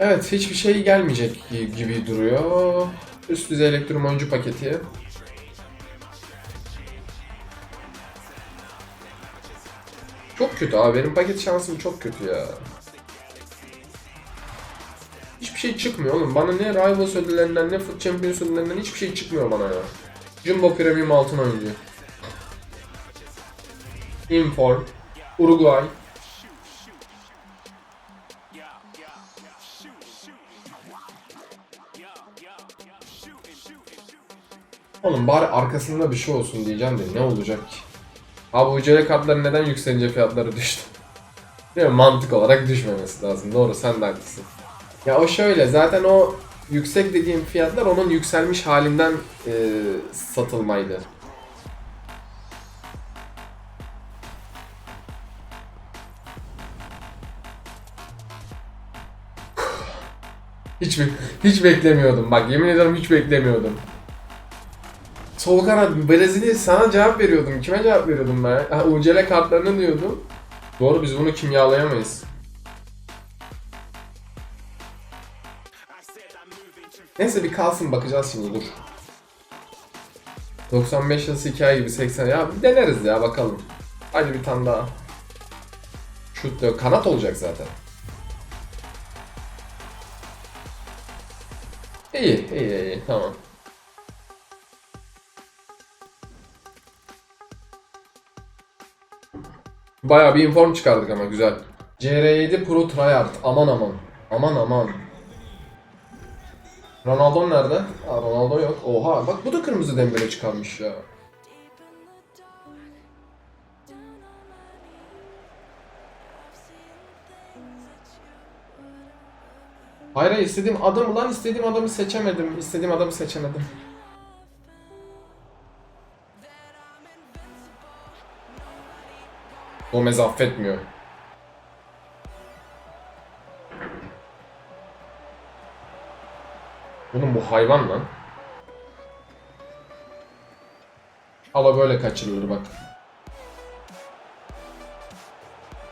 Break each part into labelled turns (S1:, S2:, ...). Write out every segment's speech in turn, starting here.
S1: Evet hiçbir şey gelmeyecek gibi duruyor. Üst düzey elektrum oyuncu paketi. Çok kötü abi benim paket şansım çok kötü ya. Hiçbir şey çıkmıyor oğlum. Bana ne Rivals ödüllerinden ne Foot Champions ödüllerinden hiçbir şey çıkmıyor bana ya. Jumbo Premium altın oyuncu. Inform. Uruguay. Oğlum bari arkasında bir şey olsun diyeceğim de ne olacak ki? Abi UCL kartları neden yükselince fiyatları düştü? Değil mi? Mantık olarak düşmemesi lazım. Doğru sen de haklısın. Ya o şöyle zaten o yüksek dediğim fiyatlar onun yükselmiş halinden e, satılmaydı. Hiç hiç beklemiyordum. Bak yemin ederim hiç beklemiyordum. Sol kanat Brezilya sana cevap veriyordum. Kime cevap veriyordum ben? Ha, UCL kartlarını diyordum. Doğru biz bunu kimyalayamayız. Neyse bir kalsın bakacağız şimdi dur. 95 yıldız hikaye gibi 80 ya bir deneriz ya bakalım. Hadi bir tane daha. Şut da kanat olacak zaten. İyi iyi iyi tamam. Bayağı bir inform çıkardık ama güzel. CR7 Pro Tryhard aman aman. Aman aman. Ronaldo nerede? Aa, Ronaldo yok. Oha bak bu da kırmızı dembele çıkarmış ya. Hayır istediğim adamı lan istediğim adamı seçemedim. İstediğim adamı seçemedim. Gomez affetmiyor. Bunun bu hayvan lan. Ala böyle kaçırılır bak.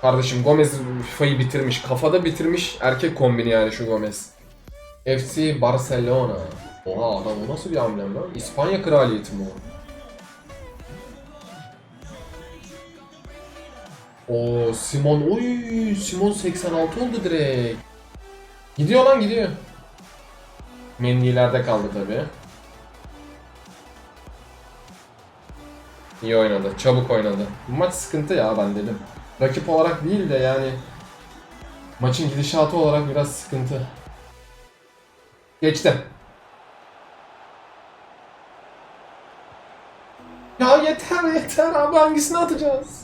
S1: Kardeşim Gomez FIFA'yı bitirmiş. Kafada bitirmiş erkek kombini yani şu Gomez. FC Barcelona. Oha adam o nasıl bir amblem lan? İspanya kraliyeti mi o? O Simon oy Simon 86 oldu direkt. Gidiyor lan gidiyor. Mendy'lerde kaldı tabi. İyi oynadı. Çabuk oynadı. Bu maç sıkıntı ya ben dedim. Rakip olarak değil de yani maçın gidişatı olarak biraz sıkıntı. Geçti. Ya yeter yeter abi hangisini atacağız?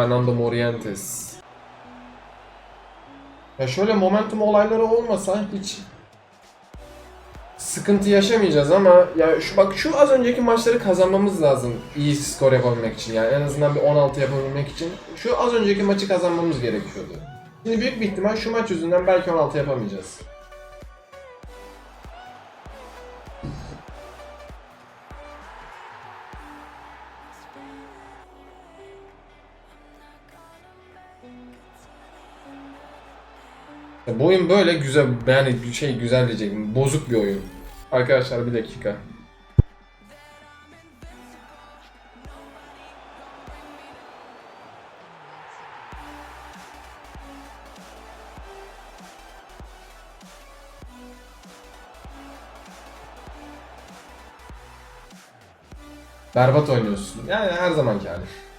S1: Fernando Morientes. Ya şöyle momentum olayları olmasa hiç sıkıntı yaşamayacağız ama ya şu bak şu az önceki maçları kazanmamız lazım iyi skor yapabilmek için yani en azından bir 16 yapabilmek için şu az önceki maçı kazanmamız gerekiyordu. Şimdi büyük bir ihtimal şu maç yüzünden belki 16 yapamayacağız. Bu oyun böyle güzel yani şey güzel diyecektim. Bozuk bir oyun. Arkadaşlar bir dakika. Berbat oynuyorsun. Yani her zamanki hali.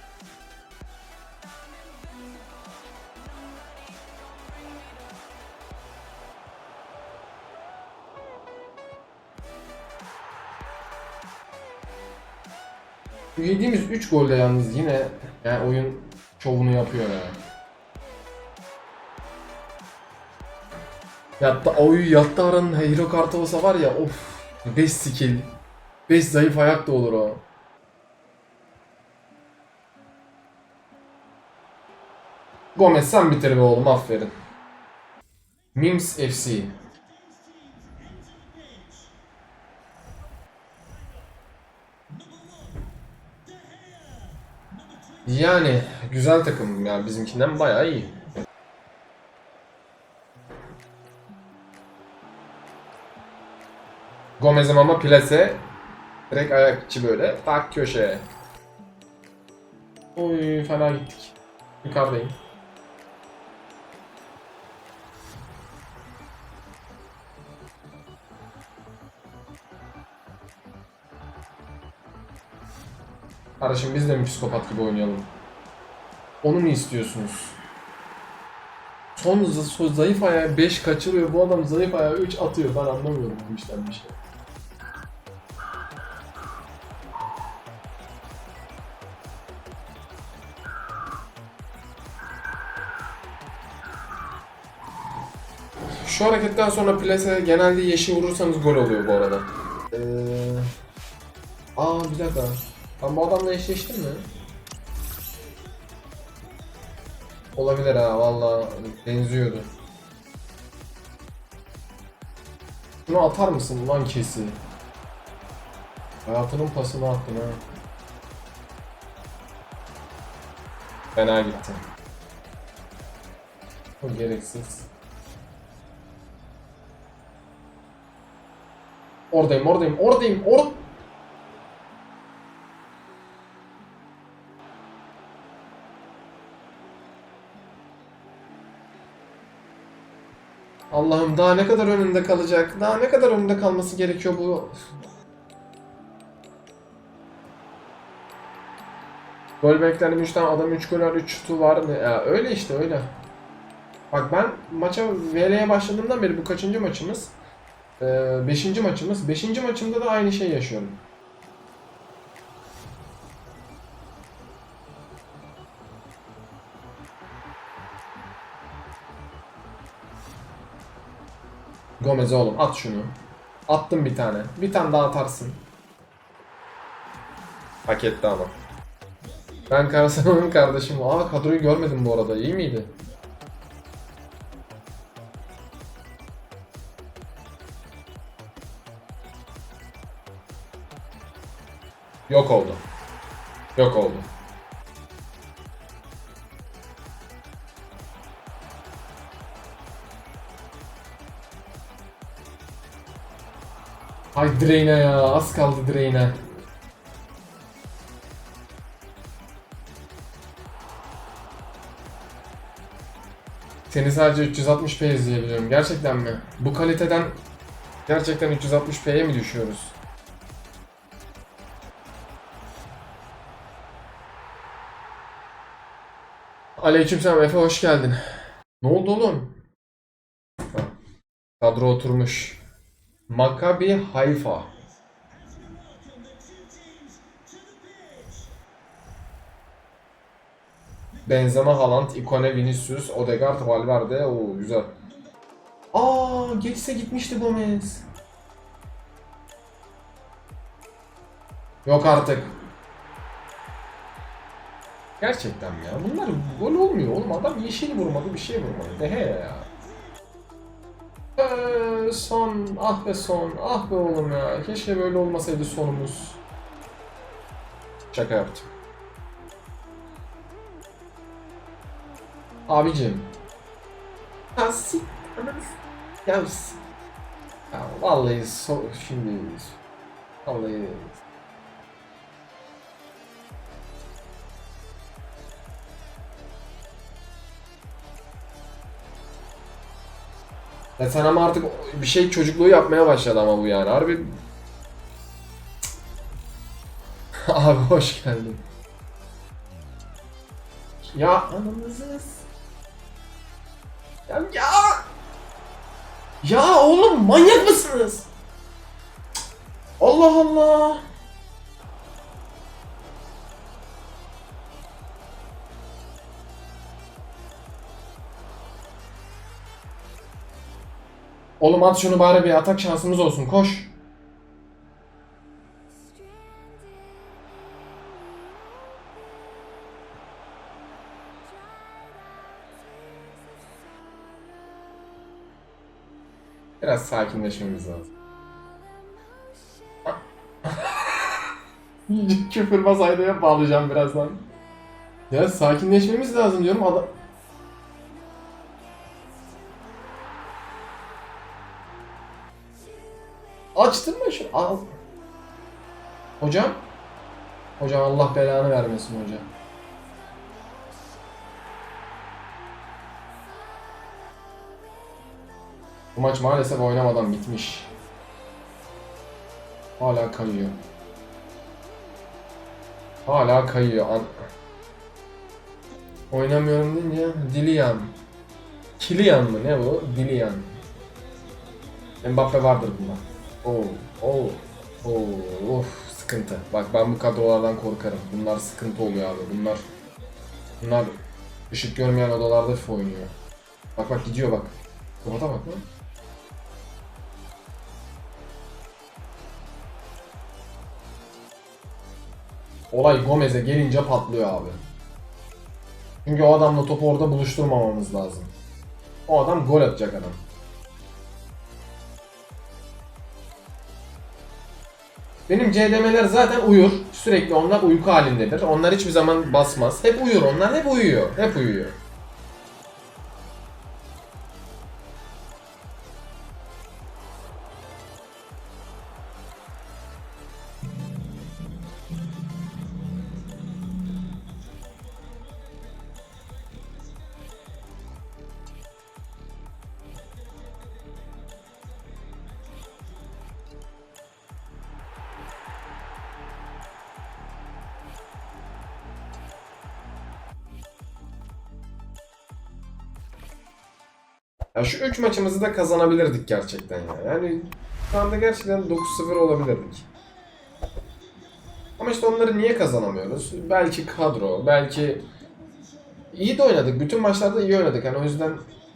S1: Bu Yediğimiz 3 golde yalnız yine yani oyun şovunu yapıyor ya. Yatta oy yatta aranın hero kartı olsa var ya of 5 skill 5 zayıf ayak da olur o. Gomez sen bitir be oğlum aferin. Mims FC. Yani güzel takım yani bizimkinden bayağı iyi. Gomez'im ama plase direkt ayakçı böyle tak köşeye. Oy fena gittik. Yukarıdayım. Kardeşim biz de mi psikopat gibi oynayalım? Onu mu istiyorsunuz? Son zayıf ayağı 5 kaçırıyor. Bu adam zayıf ayağı 3 atıyor. Ben anlamıyorum bu işten bir şey. Şu hareketten sonra plase genelde yeşil vurursanız gol oluyor bu arada. Ee, aa bir dakika. Ben bu adamla eşleştim mi? Olabilir ha valla benziyordu. Şunu atar mısın lan kesi? Hayatının pasını attın ha. Fena gitti. Bu gereksiz. Oradayım, oradayım, oradayım, or... Allah'ım daha ne kadar önünde kalacak? Daha ne kadar önünde kalması gerekiyor bu? Gol beklendim 3 tane adam 3 gol var 3 şutu var. Ya öyle işte öyle. Bak ben maça VL'ye başladığımdan beri bu kaçıncı maçımız? Ee, beşinci maçımız. Beşinci maçımda da aynı şey yaşıyorum. Gomez oğlum at şunu. Attım bir tane. Bir tane daha atarsın. Hak etti ama. Ben Karasan'ın kardeşim. Aa kadroyu görmedim bu arada. İyi miydi? Yok oldu. Yok oldu. Ay Drain'e ya. Az kaldı Drain'e. Seni sadece 360p izleyebiliyorum. Gerçekten mi? Bu kaliteden gerçekten 360p'ye mi düşüyoruz? Aleykümselam Efe hoş geldin. Ne oldu oğlum? Kadro oturmuş. Maccabi Haifa. Benzema, Haaland, Ikone, Vinicius, Odegaard, Valverde. Oo güzel. Aa geçse gitmişti Gomez. Yok artık. Gerçekten ya? Bunlar gol olmuyor oğlum. Adam yeşil vurmadı bir şey vurmadı. Dehe ya. Ee, son, ah be son, ah be oğlum ya. Keşke böyle olmasaydı sonumuz. Şaka yaptım. Abicim. S- Ya, ya vallahi so, şimdi vallahi Ya sen ama artık bir şey çocukluğu yapmaya başladı ama bu yani. Harbi... Abi hoş geldin. Ya ananızı... s- Ya ya! Ya oğlum manyak mısınız? Allah Allah! Oğlum at şunu bari bir atak şansımız olsun koş. Biraz sakinleşmemiz lazım. Küfürbaz Ayda'ya bağlayacağım birazdan. Ya sakinleşmemiz lazım diyorum adam. Mı şu? Al. Hocam? Hocam Allah belanı vermesin hocam. Bu maç maalesef oynamadan bitmiş. Hala kayıyor. Hala kayıyor. An Oynamıyorum deyince Dilian. Kilian mı ne bu? Dilian. Mbappe vardır bunda. Oo, oo, oo, of sıkıntı. Bak ben bu kadrolardan korkarım. Bunlar sıkıntı oluyor abi. Bunlar bunlar ışık görmeyen odalarda FIFA oynuyor. Bak bak gidiyor bak. Kafada bak lan. Olay Gomez'e gelince patlıyor abi. Çünkü o adamla topu orada buluşturmamamız lazım. O adam gol atacak adam. Benim CDM'ler zaten uyur. Sürekli onlar uyku halindedir. Onlar hiçbir zaman basmaz. Hep uyur onlar. Hep uyuyor. Hep uyuyor. Ya şu 3 maçımızı da kazanabilirdik gerçekten ya. Yani şu anda gerçekten 9-0 olabilirdik. Ama işte onları niye kazanamıyoruz? Belki kadro, belki iyi de oynadık. Bütün maçlarda iyi oynadık. Yani o yüzden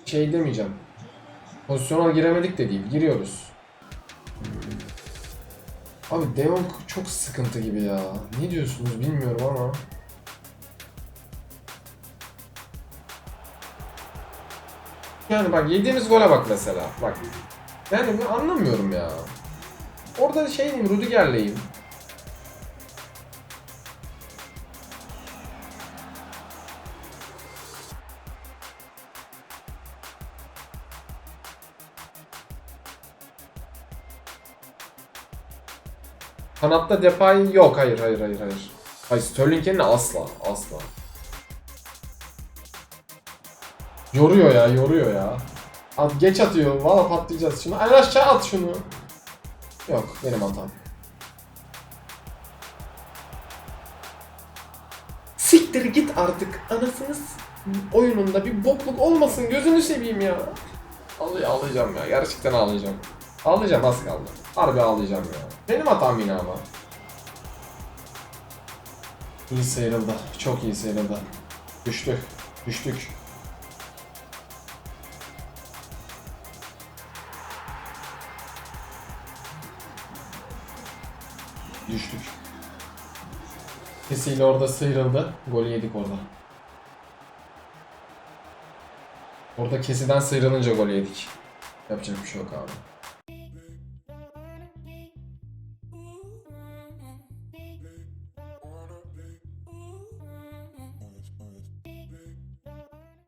S1: şey demeyeceğim. Pozisyona giremedik de değil. Giriyoruz. Abi De Jong çok sıkıntı gibi ya. Ne diyorsunuz bilmiyorum ama. Yani bak yediğimiz gole bak mesela. Bak. Yani ben anlamıyorum ya. Orada şey diyeyim Rudiger'leyim. Kanatta Depay yok. Hayır hayır hayır hayır. Hayır Sterling yerine asla. Asla. Yoruyor ya, yoruyor ya. At geç atıyor. Valla patlayacağız şunu. En aşağı at şunu. Yok, benim hatam. Siktir git artık. Anasınız oyununda bir bokluk olmasın. Gözünü seveyim ya. Ağlay ağlayacağım ya. Gerçekten ağlayacağım. Ağlayacağım az kaldı. Harbi ağlayacağım ya. Benim hatam yine ama. İyi sıyrıldı. Çok iyi sıyrıldı. Düştük. Düştük. Düştük. Kesiyle orada sıyrıldı. Golü yedik orada. Orada kesiden sıyrılınca gol yedik. Yapacak bir şey yok abi.